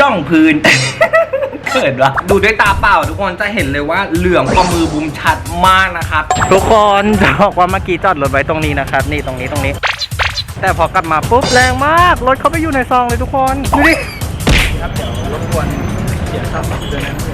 ร่องพื้น เกิดวะดูด้วยตาเปล่าทุกคนจะเห็นเลยว่าเหลืองกว่ามือบุมชัดมากนะครับ ทุกคนจะบอกว่าเมื่อกี้จอดรถไว้ตรงนี้นะครับ นี่ตรงนี้ตรงนี้ แต่พอกลับมาปุ๊บแรงมาก รถเขาไปอยู่ในซองเลยทุกคน ดูดิ ครับเดี๋ยวรบกวนเสียค่าปรับด้วยนะ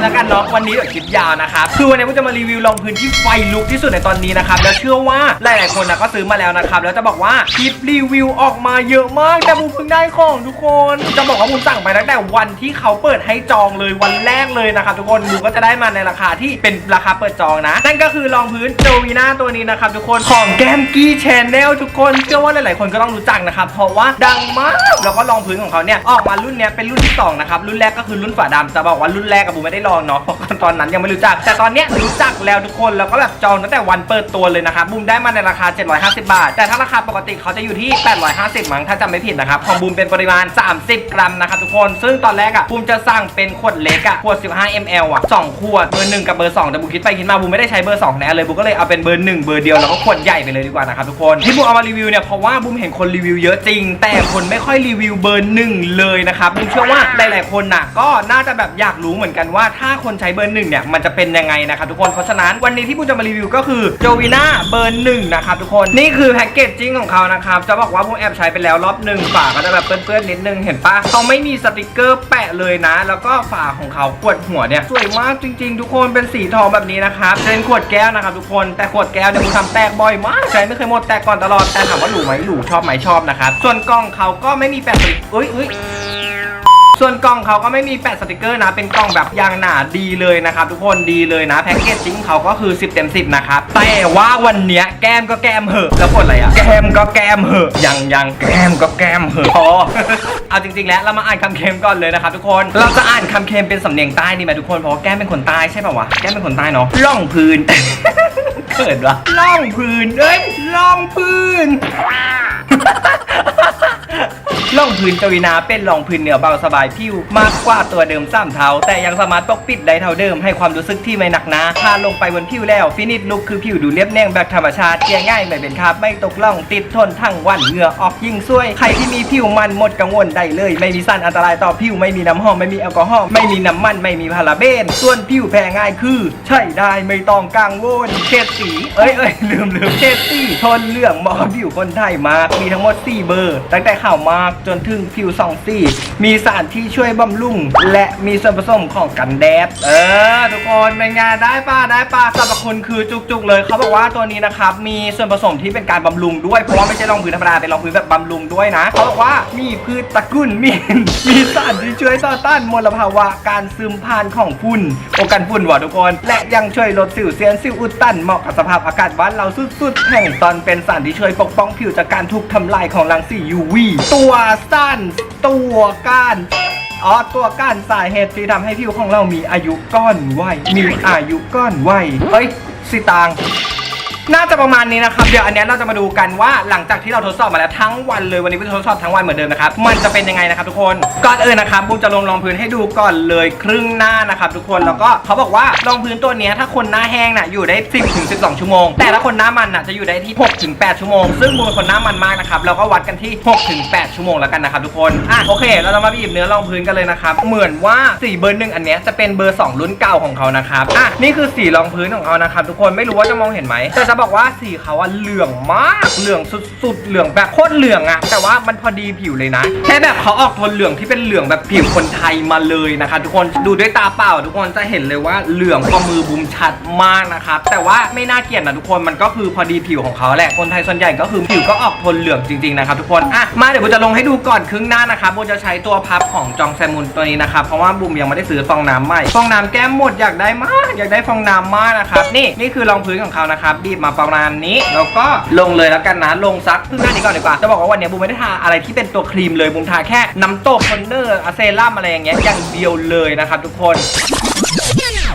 เลยแล้วกันเนาะวันนี้เดี๋ยวคลิปยาวนะครับคือวันนี้ผมจะมารีวิวรองพื้นที่ไฟลุกที่สุดในตอนนี้นะครับแล้วเชื่อว่าหลาย ๆ คนนะก็ซื้อมาแล้วนะครับแล้วจะบอกว่าคลิปรีวิวออกมาเยอะมากแต่ผมเพิ่งได้ของทุกคน จะบอกว่าผมสั่งไปตั้งแต่วันที่เขาเปิดให้จองเลยวันแรกเลยนะครับทุกคนผมก็จะได้มาในราคาที่เป็นราคาเปิดจองนะ นั่นก็คือรองพื้นโจวีน่าตัวนี้นะครับทุกคนของแกมกี้แชนแนลทุกคนเชื่อว่าหลาย ๆ คนก็ต้องรู้จักนะครับเพราะว่าดังมากแล้วก็รองพื้นของเขาเนี่ยออกมารุ่นเนี้ยเป็นรุ่นที่สองนะครับรุ่นแรกก็คือรุ่นฝาดำจะบอกว่ารุ่นแรกกับผมไม่ได้ลองเนาะเพราะตอนนั้นยังไม่รู้จัก แต่ตอนเนี้ยรู้จักแล้วทุกคนแล้วก็แบบจองตั้งแต่วันเปิดตัวเลยนะครับบูมได้มาในราคา 750 บาท แต่ถ้าราคาปกติเขาจะอยู่ที่ 850 มั้งถ้าจำไม่ผิดนะครับของบูมเป็นปริมาณ 30 กรัมนะครับทุกคน ซึ่งตอนแรกอะบูมจะสั่งเป็นขวดเล็กอะขวด 15 ml อะสองขวดเบอร์หนึ่งกับเบอร์สองแต่บูมคิดไปคิดมาบูมไม่ได้ใช้เบอร์สองแน่เลยบูมก็เลยเอาเป็นเบอร์หนึ่งเบอร์เดียวแล้วก็ขวดใหญ่ไปเลยดีกว่านะครับทุกคนที่บูมเอามารีวิวเนี่ยเพราะว่าบูมเห็นคนรีวิวเยอะจริง แต่คนไม่ค่อยรีวิวเบอร์หนึ่งเลยนะครับบูมเชื่อว่าหลายๆคนน่ะก็น่าจะแบบอยากรู้เหมือนกันว่าถ้าคนใช้เบอร์หนึ่งเนี่ยมันจะเป็นยังไงนะครับทุกคนเพราะฉะนั้นวันนี้ที่บูมจะมารีวิวก็คือโจวีน่าเบอร์หนึ่งนะครับทุกคนนี่คือแพ็กเกจจิ้งของเขานะครับจะบอกว่าบูมแอบใช้ไปแล้วรอบหนึ่งฝาก็จะแบบเปื้อนๆนิดนึงเห็นปะเขาไม่มีสติกเกอร์แปะเลยนะ แล้วก็ฝาของเขาขวดหัวเนี่ยสวยมากจริง ๆ ทุกคนเป็นสีทองแบบนี้นะครับเป็นขวดแก้วนะครับทุกคนแต่ขวดแก้วเนี่ยบูมทำแตกบ่อยมากใช้ไม่เคยหมดแตกก่อนตลอดแต่ถามว่าหรูไหมหรูชอบไหมชอบนะครับส่วนกล่องเขาก็ไม่มีแปะสติกเอ้ยเอ้ย ส่วนกล่องเขาก็ไม่มีแปะสติกเกอร์นะ เป็นกล่องแบบยางหนาดีเลยนะครับทุกคนดีเลยนะแพ็กเกจจิ้งเขาก็คือ 10 เต็ม 10 นะครับ แต่ว่าวันเนี้ยแก้มก็แก้มเหอะแล้วกดอะไรอะแก้มก็แก้มเหอะยังยังแก้มก็แก้มเหอะพอเอาจริง ๆ แล้วเรามาอ่านคำเค็มก่อนเลยนะครับทุกคนเราจะอ่านคำเค็มเป็นสำเนียงใต้ดีไหมทุกคนเพราะว่าแก้มเป็นคนใต้ใช่ป่าวะแก้มเป็นคนใต้เนาะล่องพื้นเขินวะล่องพื้นเอ้ยล่องพื้น ล่องพื้นจวีนาเป็นรองพื้นเหนือเบาสบายผิว มากกว่าตัวเดิมซ้ำเท้าแต่ยังสามารถปกปิดได้เท่าเดิมให้ความรู้สึกที่ไม่หนักหนาทาลงไปบนผิวแล้วฟินิชลุกคือผิวดูเรียบแน่งแบบธรรมชาติเกลี่ยง่ายไม่เป็นคราบไม่ตกล่องติดทนทั้งวันเหงื่อออกยิ่งสวยใครที่มีผิวมันหมดกังวลได้เลย ไม่มีสารอันตรายต่อผิวไม่มีน้ำหอมไม่มีแอลกอฮอล์ไม่มีน้ำมันไม่มีพาราเบน ส่วนผิวแพ้ง่ายคือ ใช่ได้ไม่ต้องกังวลเฉดสี เอ้ยเอ้ยลืมลืมเฉดสีทนเหลืองเหมาะกับผิวคนไทยมากมีทั้งหมด 4 เบอร์ ตั้งแต่ข่าวมากจนถึงผิวสองสีมีสารที่ช่วยบำรุงและมีส่วนผสมของกันแดด เออ ทุกคนเป็นไงได้ป่ะได้ป่ะสรรพคุณคือจุกๆ เลยเขาบอกว่าตัวนี้นะครับมีส่วนผสมที่เป็นการบำรุงด้วย เพราะว่าไม่ใช่รองพื้นธรรมดาเป็นรองพื้นแบบบำรุงด้วยนะเขาบอกว่ามีพืชตระกูลมีนมีสารที่ช่วยต่อต้านมลภาวะการซึมผ่านของฝุ่นโอกันฝุ่นว่ะทุกคน และยังช่วยลดสิวเซียนสิวอุดตันเหมาะกับสภาพอากาศบ้านเราสุดๆแห่งตอนเป็นสารที่ช่วยปกป้องผิวจากการถูกทำลายของรังสี UV ตัววสั้น ตัวก้านอ๋อตัวก้านสาเหตุที่ทำให้ผิวของเรามีอายุก้อนวัยมีอายุก้อนวัยเอ้ยสิตาง น่าจะประมาณนี้นะครับ เดี๋ยวอันนี้เราจะมาดูกันว่าหลังจากที่เราทดสอบมาแล้วทั้งวันเลยวันนี้เป็นทดสอบทั้งวันเหมือนเดิมนะครับมันจะเป็นยังไงนะครับทุกคนก่อนอื่นนะครับบูมจะลงรองพื้นให้ดูก่อนเลยครึ่งหน้านะครับทุกคนแล้วก็เขาบอกว่ารองพื้นตัวนี้ถ้าคนหน้าแห้งน่ะอยู่ได้ 10ถึง12 ชั่วโมง แต่ถ้าคนหน้ามันน่ะจะอยู่ได้ที่6ถึง8ชั่วโมงซึ่งบูมเป็นคนหน้ามันมากนะครับเราก็วัดกันที่6ถึง8ชั่วโมงแล้วกันนะครับทุกคนอะโอเค เราจะมาบีบเนื้อรองพื้นกันเลยนะครับเหมือนว่าสีเบอร์หนึ่งอันนี้จะเป็นเบอร์สองรุ่นเก่าของเขานะครับอะนี่คือสีรองพื้นของเขานะครับทุกคนไม่รู้ว่าจะมองเห็นไหมแต่จะบอกว่าสีเขาอะเหลืองมากเหลืองสุดๆเหลืองแบบโคตรเหลืองอะแต่ว่ามันพอดีผิวเลยนะแค่แบบเขาออกโทนเหลืองที่เป็นเหลืองแบบผิวคนไทยมาเลยนะคะ ทุกคนดูด้วยตาเปล่า ทุกคนจะเห็นเลยว่าเหลืองกว่ามือบุมชัดมากนะครับแต่ว่าไม่น่าเกลียดนะทุกคนมันก็คือพอดีผิวของเขาแหละคนไทยส่วนใหญ่ก็คือผิวก็ออกโทนเหลืองจริงๆนะครับทุกคนอะมาเดี๋ยวบูมจะลงให้ดูก่อนครึ่งหน้านะครับบูมจะใช้ตัวพับของจองแซมุนตัวนี้นะครับเพราะว่าบูมยังไม่ได้ซื้อฟองน้ำใหม่ฟองน้ำแก้มหมดอยากได้มาก อยากได้ฟองน้ำมากนะครับนี่นี่คือรองพื้นของเขานะครับบีบมาประมาณนี้ แล้วก็ลงเลยแล้วกันนะลงซักครึ่งหน้านี้ก่อนดีกว่าจะบอกว่าวันนี้บูมไม่ได้ทาอะไรที่เป็นตัวครีมเลยบูมทาแค่น้ำตบคอนเนอร์อะเซรั่มอะไรอย่างเงี้ยอย่างเดียวเลยนะครับทุกคน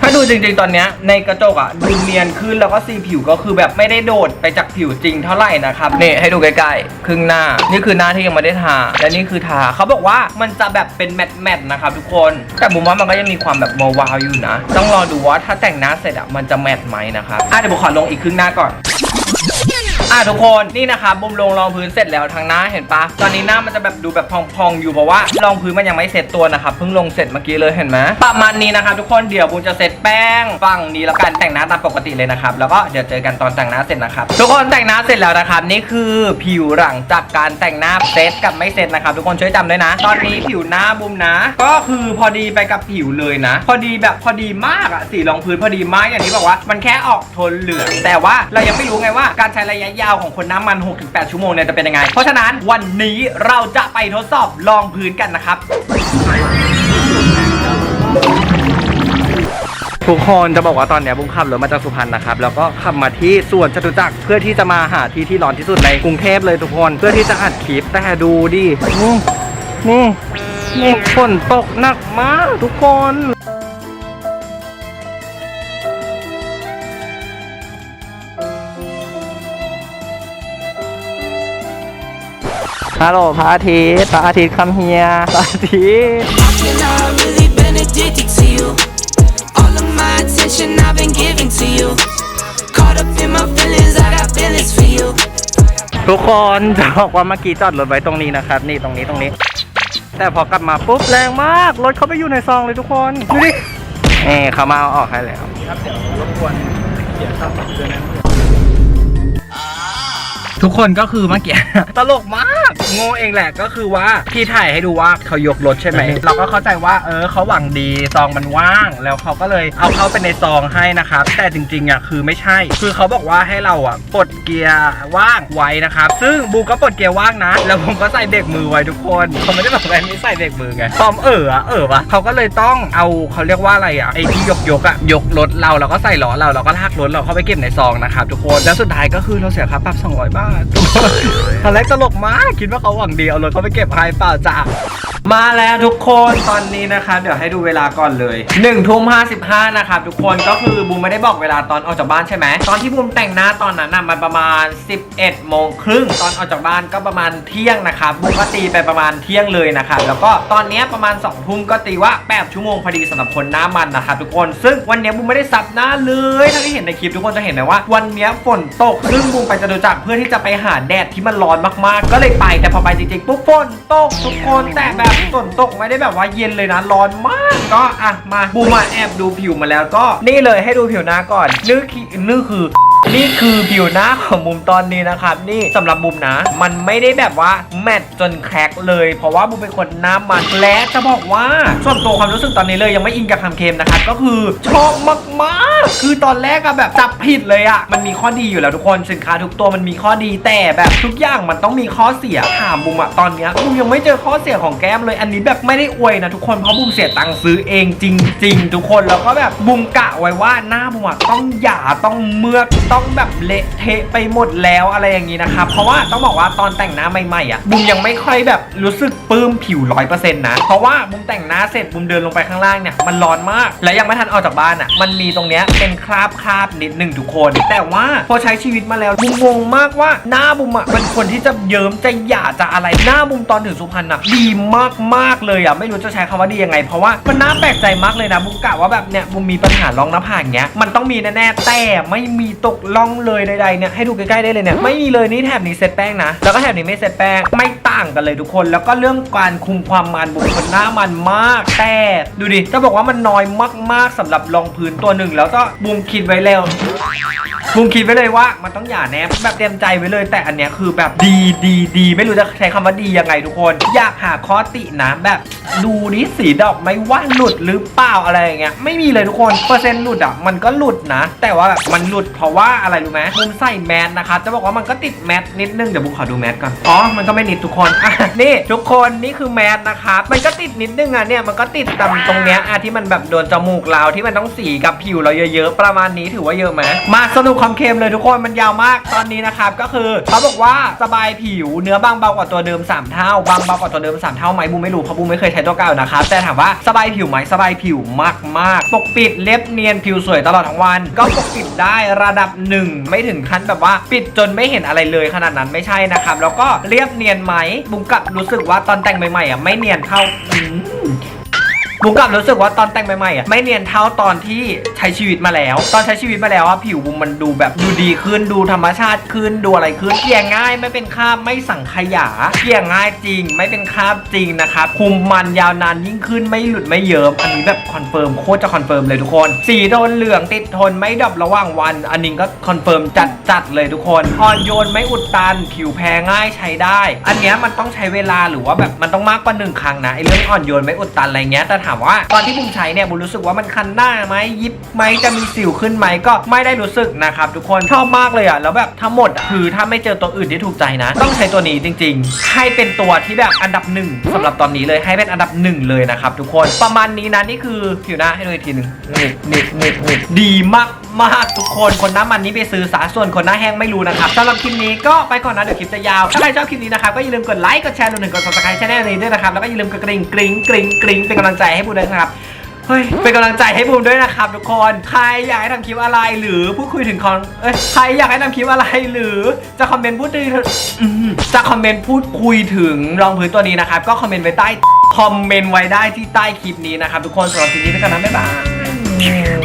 ถ้าดูจริงๆตอนเนี้ยในกระจกอะดูเนียนขึ้นแล้วก็สีผิวก็คือแบบไม่ได้โดดไปจากผิวจริงเท่าไหร่นะครับนี่ให้ดูใกล้ๆครึ่งหน้า นี่คือหน้าที่ยังไม่ได้ทาและนี่คือทาเขาบอกว่ามันจะแบบเป็นแมตต์แมตต์นะครับทุกคน แต่ผมว่ามันก็ยังมีความแบบมวาวอยู่นะ ต้องรอดูว่าถ้าแต่งหน้าเสร็จอะมันจะแมตต์ไหมนะครับอะเดี๋ยวผมขอลงอีกครึ่งหน้าก่อน อะทุกคนนี่นะครับบุมลงรองพื้นเสร็จแล้วทางหน้าเห็นปะตอนนี้หน้ามันจะแบบดูแบบพองๆอยู่เพราะว่ารองพื้นมันยังไม่เสร็จตัวนะครับเพิ่งลงเสร็จเมื่อกี้เลยเห็นไหมประมาณนี้นะครับทุกคนเดี๋ยวบุมจะเสร็จแป้งฝั่งนี้แล้วกันแต่งหน้าตามปกติเลยนะครับแล้วก็เดี๋ยวเจอกันตอนแต่งหน้าเสร็จนะครับทุกคนแต่งหน้าเสร็จแล้วนะครับนี่คือผิวหลังจากการแต่งหน้าเซตกับไม่เซตนะครับทุกคนช่วยจำด้วยนะ ตอนนี้ผิวหน้าบุมนะ ก็คือพอดีไปกับผิวเลยนะ พอดีแบบพอดีมากอะสีรองพื้นพอดีมากอย่างที่บอกว่า มันแค่ออกโทนเหลืองแต่ว่าเรายังไม่รู้ไงว่าการใช้ระยะยาวของคนน้ำมัน 6-8 ชั่วโมงเนี่ยจะเป็นยังไง เพราะฉะนั้นวันนี้เราจะไปทดสอบรองพื้นกันนะครับ ทุกคนจะบอกว่าตอนเนี้ยบุ้งขับรถมาจากสุพรรณนะครับ แล้วก็ขับมาที่สวนจตุจักรเพื่อที่จะมาหาที่ที่ร้อนที่สุดในกรุงเทพเลยทุกคน เพื่อที่จะอัดคลิปแต่ดูดินี่นี่นี่ฝนตกหนักมากทุกคน ฮัลโหลพระอาทิตย์พระอาทิตย์คำเฮียพระอาทิตย์ Can I really been addicted to you? All of my attention I've been giving to you. Caught up in my feelings, I got feelings for you. ทุกคนจะบอกว่าเมื่อกี้จอดรถไว้ตรงนี้นะครับ นี่ตรงนี้ตรงนี้ แต่พอกลับมาปุ๊บแรงมาก รถเขาไปอยู่ในซองเลยทุกคนดูดินี่เขามาเอาออกให้แล้ว ครับเดี๋ยวรบกวนเสียค่าปรับด้วยนะ ทุกคนก็คือเมื่อกี้ ตลกมากโง่เองแหละก็คือว่าพี่ถ่ายให้ดูว่าเขายกรถใช่ไหมเราก็เข้าใจว่าเออเขาหวังดีซองมันว่าง แล้วเขาก็เลยเอาเข้าไปในซองให้นะครับแต่จริงๆอะคือไม่ใช่ คือเขาบอกว่าให้เราอะปลดเกียร์ว่างไว้นะครับซึ่งบูก็ปลดเกียร์ว่างนะ แล้วผมก็ใส่เบรกมือไว้ทุกคนเขาไม่ได้บอกว่าไม่ใส่เบรกมือไงตอมเอออะเออปะเขาก็เลยต้องเอาเขาเรียกว่าอะไรอะไอ้ที่ยกยกๆอะยกรถเราแล้วก็ใส่ล้อเราแล้วก็ลากรถเราเข้าไปเก็บในซองนะครับทุกคนแล้วสุดท้ายก็คือเราเสียค่าปรับ200บาททุกตอนแรกตลกมาก คิดว่าเขาหวังดี เอารถเขาไปเก็บให้เปล่าจ้ามาแล้วทุกคนตอนนี้นะครับเดี๋ยวให้ดูเวลาก่อนเลย1นึ่ทุ่มห้าสิบห้านะครับทุกคนก็คือบูมไม่ได้บอกเวลาตอนออกจากบ้านใช่ไหมตอนที่บูมแต่งหน้าตอนนั้นน่ะมันประมาณ 11โมงครึ่งตอนออกจากบ้านก็ประมาณเที่ยงนะครับบูมก็ตีไปประมาณเที่ยงเลยนะครับแล้วก็ตอนเนี้ยประมาณ2องทุ่มก็ตีว่า8ชั่วโมงพอดีสำหรับคนหน้ามันนะครับทุกคนซึ่งวันเนี้ยบูมไม่ได้ซับหน้าเลยถ้าที่เห็นในคลิปทุกคนจะเห็นเลยว่า วันเนี้ยฝนตกซึ่งบูมไปจตุจักเพื่อที่จะะไปหาแดดที่มันร้อนมากๆ ก็เลยไปแต่พอไปจริงๆปุ๊บฝนตกทุกคนแต่แบบฝนตกไม่ได้แบบว่าเย็นเลยนะร้อนมากก็อะมาบูมมาแอบดูผิวมาแล้วก็นี่เลยให้ดูผิวหน้าก่อนนี่คือนี่คือ นี่คือผิวหน้าของบุมตอนนี้นะครับ นี่สำหรับบุมนะ มันไม่ได้แบบว่าแมตจนแครกเลย เพราะว่าบุมเป็นคนหน้ามันและจะบอกว่าส่วนตัวความรู้สึกตอนนี้เลยยังไม่อินกับคำเค็มนะครับก็คือชอบมากๆ คือตอนแรกอะแบบจับผิดเลยอะมันมีข้อดีอยู่แล้วทุกคนสินค้าทุกตัวมันมีข้อดีแต่แบบทุกอย่างมันต้องมีข้อเสียถามบุมอะตอนเนี้ยบุมยังไม่เจอข้อเสียของแก้มเลย อันนี้แบบไม่ได้อวยนะทุกคนเพราะบุมเสียตังค์ซื้อเองจริง ๆ ทุกคนแล้วก็แบบบุมกะไว้ว่าหน้าบุมอะต้องหย่าต้องเมือกต้องแบบเละเทะไปหมดแล้วอะไรอย่างนี้นะครับ เพราะว่าต้องบอกว่าตอนแต่งหน้าใหม่ๆอะบุมยังไม่ค่อยแบบรู้สึกปลื้มผิวร้อยเปอร์เซ็นต์นะ เพราะว่าบุมแต่งหน้าเสร็จบุมเดินลงไปข้างล่างเนี่ยมันร้อนมาก และยังไม่ทันออกจากบ้านอะมันมีตรงเนี้ยเป็นคราบคราบนิดหนึ่งทุกคน แต่ว่าพอใช้ชีวิตมาแล้วบุมงงมากว่าหน้าบุมอะเป็นคนที่จะเยิ้มจะหยาจะอะไรหน้าบุมตอนถึงสุพรรณอะดีมากๆเลยอะไม่รู้จะใช้คำว่าดียังไง เพราะว่ามันน่าแปลกใจมากเลยนะบุมกะว่าแบบเนี่ยบุมมีปัญหารองหน้าผากเงี้ยมันต้องมีแน่ๆแต่ไม่มีตกร่องเลยใดๆเนี่ยให้ดูใกล้ๆได้เลยเนี่ยไม่มีเลยนี่แถบนี้เซตแป้งนะ แล้วก็แถบนี้ไม่เซตแป้งไม่ต่างกันเลยทุกคน แล้วก็เรื่องการคุมความมันบุมคนหน้ามันมากแต่ดูดิจะบอกว่ามันน้อยมากๆสำหรับรองพื้นตัวหนึ่งแล้วก็บุมคิดไว้แล้วบุมคิดไว้เลยว่ามันต้องอย่าแนบแบบเตรียมใจไว้เลย แต่อันเนี้ยคือแบบดีดีดีไม่รู้จะใช้คำว่าดียังไงทุกคน อยากหาข้อตินะแบบดูนี่สีดอกไม่ว่าหลุดหรือเปล่าอะไรอย่างเงี้ยไม่มีเลยทุกคนเปอร์เซ็นต์หลุดอะมันก็หลุดนะ แต่ว่าแบบมันหลุดเพราะว่าว่าอะไรรู้ไหมบุมใส่แมสนะครับจะบอกว่ามันก็ติดแมสนิดนึง เดี๋ยวบุมขอดูแมสก่อน อ๋อ มันก็ไม่นิดทุกคนอะนี่ทุกคนนี่คือแมสนะครับมันก็ติดนิดนึงอะเนี่ย มันก็ติดตามตรงเนี้ยอะที่มันแบบโดนจมูกเราที่มันต้องสีกับผิวเราเยอะๆ ประมาณนี้ถือว่าเยอะไหมมาสรุปความเค็มเลยทุกคน มันยาวมาก ตอนนี้นะครับ ก็คือเขาบอกว่าสบายผิว เนื้อบางเบากว่าตัวเดิม3เท่า บางเบากว่าตัวเดิม3เท่าไหมบูมไม่รู้เพราะบูมไม่เคยใช้ตัวเก่านะครับ แต่ถามว่าสบายผิวไหมสบายผิวมากๆ ปกปิดเล็บเนียนผิวสวยตลอดทั้งวัน ก็ปกปิดได้ระดับหนึ่งไม่ถึงขั้นแบบว่า ปิดจนไม่เห็นอะไรเลยขนาดนั้นไม่ใช่นะครับแล้วก็เรียบเนียนไหมบุ้งกับรู้สึกว่าตอนแต่งใหม่ๆอะไม่เนียนเท่า บุมกลับรู้สึกว่าตอนแต่งใหม่ๆอะไม่เนียนเท่าตอนที่ใช้ชีวิตมาแล้ว ตอนใช้ชีวิตมาแล้วอะผิวบุมมันดูแบบดูดีขึ้นดูธรรมชาติขึ้นดูอะไรขึ้นเกลี่ยง่ายไม่เป็นคราบไม่สังขยาเกลี่ยง่ายจริง ไม่เป็นคราบจริงนะครับคุมมันยาวนานยิ่งขึ้นไม่หลุดไม่เยิ้มอันนี้แบบคอนเฟิร์มโคตรจะคอนเฟิร์มเลยทุกคน สีโทนเหลืองติดทนไม่ดับระหว่างวัน อันนี้ก็คอนเฟิร์มจัดจัดๆเลยทุกคนอ่อนโยนไม่อุดตัน ผิวแพ้ง่ายใช้ได้ อันเนี้ยมันต้องใช้เวลาหรือว่าแบบมันต้องมากกว่าหนึ่งครั้งนะไอ้เรื่องอ่อนโยนไม่อุดตันอะไรเงี้ยแต่ถามว่า ตอนที่บุมใช้เนี่ยบุมรู้สึกว่ามันคันหน้าไหมยิบไหมจะมีสิวขึ้นไหมก็ไม่ได้รู้สึกนะครับทุกคนชอบมากเลยอะแล้วแบบทั้งหมดอะคือถ้าไม่เจอตัวอื่นที่ถูกใจนะ ต้องใช้ตัวนี้จริง ๆ ให้เป็นตัวที่แบบอันดับหนึ่งสำหรับตอนนี้เลยให้เป็นอันดับหนึ่งเลยนะครับทุกคนประมาณนี้นะนี่คือผิวหน้าให้ดูอีกทีหนึ่งนี่นี่นี่นี่ดีมากมากทุกคนคนน้ามันนี้ไปซื้อสาส่วนคนหน้าแห้งไม่รู้นะครับสำหรับคลิปนี้ก็ไปก่อนนะเดี๋ยวคลิปจะยาว ถ้าใครชอบคลิปนี้นะครับก็อย่าลืมกดไลค์กดแชร์รวมถึงกด subscribe ช่องนี้ด้วยนะครับแล้วก็อย่าลืมกดกริ่งกริ๊งกริ๊งกริ๊งเป็นกำลังใจให้บูมด้วยนะครับเฮ้ยเป็นกำลังใจให้บูมด้วยนะครับ ทุกคนใครอยากให้ทำคลิปอะไรหรือพูดคุยถึงคอนเอ้ยใครอยากให้ทำคลิปอะไรหรือจะคอมเมนต์พูดถึงอืมจะคอมเมนต์พูดคุยถึงรองพื้นตัวนี้นะครับ ก็คอมเมนต์ไว้ใต้คอมเมนต์ไว้ได้ที่ใต้คลิปนี้นะครับ ทุกคนสำหรับคลิปนี้ไปก่อนนะบ๊ายบาย